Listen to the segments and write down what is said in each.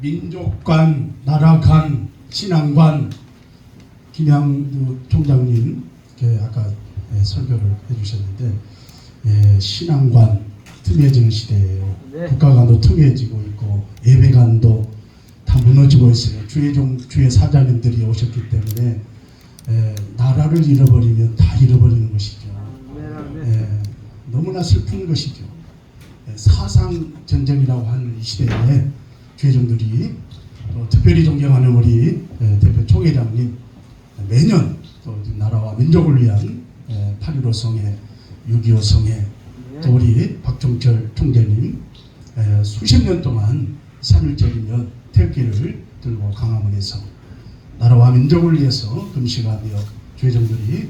민족관, 나라관, 신앙관 김양두 총장님 그 아까 예, 설교를 해주셨는데 예, 신앙관 틈해지는 시대예요. 네. 국가관도 틈해지고 있고 예배관도 다 무너지고 있어요. 주의 종 주의 사장님들이 오셨기 때문에 예, 나라를 잃어버리면 다 잃어버리는 것이죠. 예, 너무나 슬픈 것이죠. 예, 사상 전쟁이라고 하는 이 시대에 주회종들이 또 특별히 존경하는 우리 예, 대표 총회장님 매년 또 나라와 민족을 위한 예, 8.15 성회, 6.25 성회 또 우리 박종철 총재님 예, 수십 년 동안 3일절이면 태극기를 들고 강화문에서 나라와 민족을 위해서 금식하며 주회장들이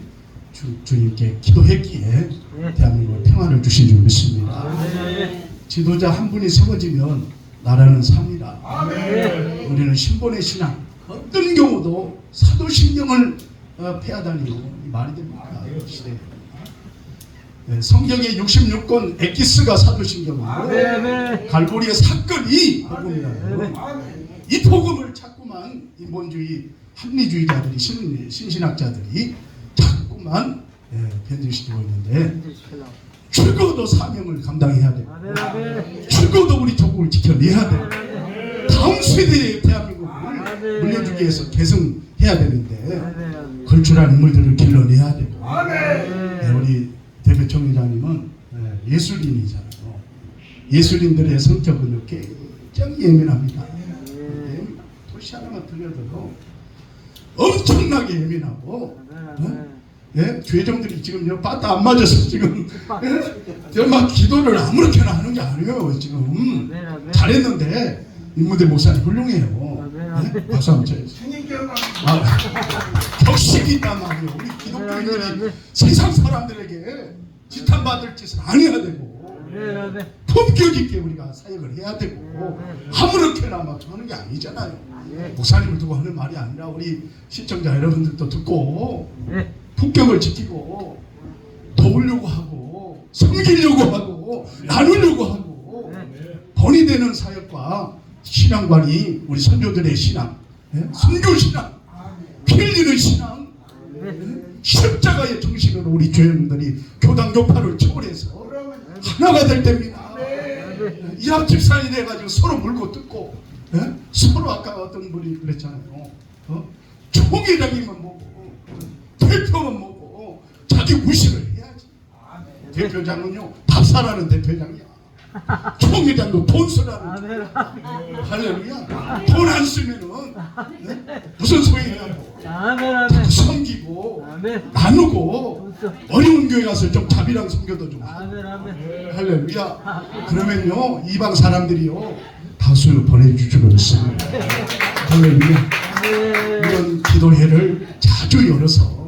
주, 주님께 기도했기에 대한민국에 평안을 주신 줄 믿습니다. 지도자 한 분이 세워지면 나라는 삽니다. 우리는 신본의 신앙 어떤 경우도 사도신경을 어, 폐하다니요 이 말이 됩니까? 이 시대에. 네, 성경의 66권 엑기스가 사도신경이고 갈보리의 사건이 복음이라요. 이 복음을 자꾸만 인본주의 합리주의자들이 신, 신신학자들이 자꾸만 예, 변질시키고 있는데 죽어도 사명을 감당해야 되고 죽어도 우리 조국을 지켜내야 되고 다음 세대의 대한민국을 물려주기 위해서 계승해야 되는데 걸출한 인물들을 길러내야 되고 네, 우리 대표 총회장님은 예, 예술인이잖아요. 예술인들의 성격은 굉장히 예민합니다. 예민- 도시 하나만 들려도 엄청나게 예민하고 어? 예? 죄종들이 지금 여 빠따 안 맞아서 지금. 예? 막 기도를 아무렇게나 하는 게 아니에요 지금. 잘했는데 인무대 목사님 훌륭해요. 예? 박수 한번 쳐야지. 아, 격식이 있단 말이에요. 우리 기독교인들이 세상 사람들에게 지탄받을 짓을 안 해야 되고 품격 있게 우리가 사역을 해야 되고 아무렇게나 막 하는 게 아니잖아요. 목사님을 두고 하는 말이 아니라 우리 시청자 여러분들도 듣고 품격을 지키고 도우려고 하고 섬기려고 하고 나누려고 하고 본이 되는 사역과 신앙관이 우리 선조들의 신앙, 예? 선교 신앙, 피 흘리는 신앙, 십자가의 정신으로 우리 죄인들이 교당 교파를 초월해서 하나가 될 때입니다. 이 앞집산이 돼가지고 서로 물고 뜯고 예? 서로 아까 어떤 분이 그랬잖아요. 어? 총회장이면 뭐고 대표는 자기 무시를 해야지. 대표장은요 밥사라는 대표장이야. 총회장도 돈 쓰라는 할렐루야. 돈안 쓰면은 예? 무슨 소용이냐고. 자꾸 섬기고 나누고 어려운 교회 가서 좀 자비랑 섬겨도 좀 하고. 할렐루야. 그러면요 이방 사람들이요 다수 보내줄 줄 믿습니다. 할렐루야. 이런 기도회를 자주 열어서 예?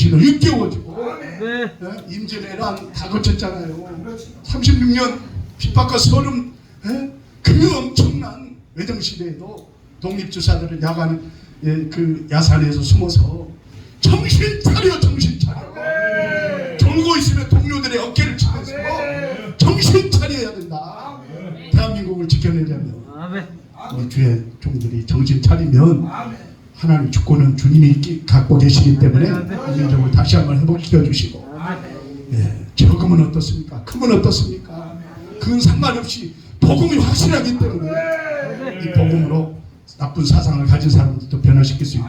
정신을 일깨워주고 예? 임진왜란 다 거쳤잖아요. 36년 핍박과 서름 예? 그 엄청난 외정 시대에도 독립주사들을 야간 예, 그 야산에서 숨어서 정신 차려 정신 차려 졸고 있으면 동료들의 어깨를 치면서 정신 차려야 된다. 대한민국을 지켜내려면 우리 주의 종들이 정신 차리면 하나님 주권은 주님이 갖고 계시기 때문에 이 민족을 다시 한번 회복시켜 주시고. 예, 적음은 어떻습니까? 크면 어떻습니까? 그건 상관없이 복음이 확실하기 때문에 이 복음으로 나쁜 사상을 가진 사람들도 변화시킬 수 있고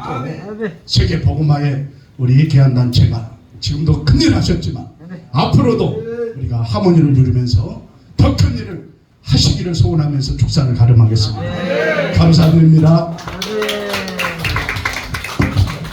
세계 복음화에 우리 개한 단체가 지금도 큰일 하셨지만 앞으로도 우리가 하모니를 누리면서 더 큰 일을 하시기를 소원하면서 축사를 가름하겠습니다. 감사드립니다.